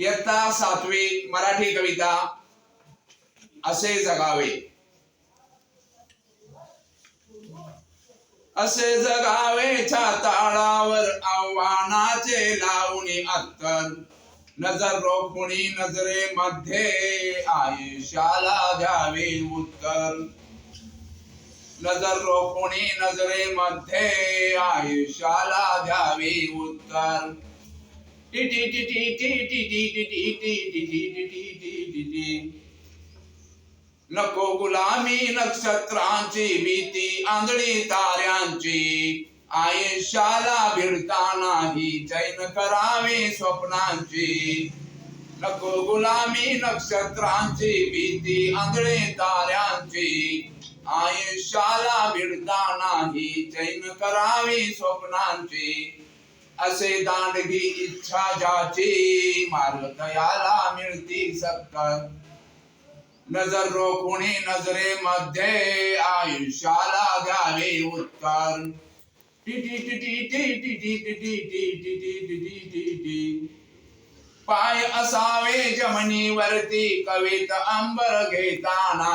इयत्ता सातवी मराठी कविता असे जगावे. असे जगावे ताळावर आव्हानाचे लावणी अत्तर. नजर रोखुणी नजरे मध्ये आयुष्याला द्यावे उत्तर. नजर रोखुणी नजरे मध्ये आयुष्याला द्यावे उत्तर. नको गुलामी नक्षत्रांची भीती आंधळी ताऱ्यांची. आयुष्याला भिडताना ही चैन करावे स्वप्नांची. नको गुलामी नक्षत्रांची भीती आंधळे ताऱ्यांची. आयुष्याला भिडताना ही चैन करावी स्वप्नांची. असे दांडगी इच्छा ज्याची मार्ग तयाला मिळती सक्कत नजर रोखुणी नजरेमध्ये आयुष्याला घ्यावे उत्तर पाय असावे जमनीवरती कवित अंबर घेताना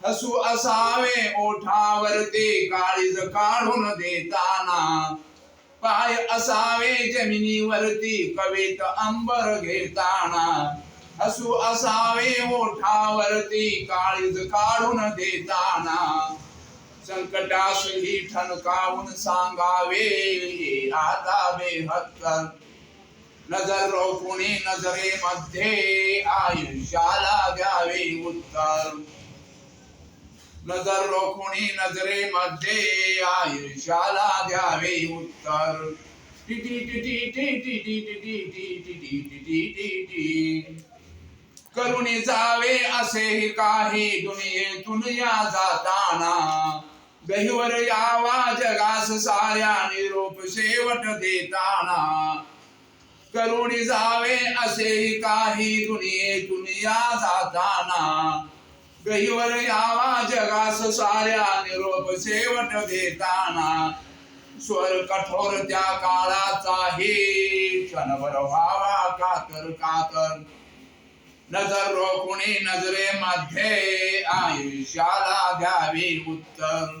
हसू असावे ओठावरती काळीज काढून देताना पाय असावे जमिनीवरती कवित अंबर घेताना. हसू असावे ओठावरती काळीज काढून देताना. संकटास ही ठणकावून सांगावे हे आता बेहत्तर. नजर रोखुणी नजरेमध्ये आयुष्याला द्यावे उत्तर. नजर नजरे नजरेमध्ये आयुष्याला द्यावे उत्तर करुणी जावे असे काही दुनियेतून या जाताना गहिवर यावा जगास साऱ्या निरोप शेवट देताना करुणी जावे असे काही दुनियेतून या जाताना गहिवर यावा जगास साऱ्या निरोप शेवट देताना. स्वर कठोर त्या काळाचा हे क्षणभर व्हावा कातर कातर. नजर रोखुणी नजरे मध्ये आयुष्याला द्यावी उत्तर.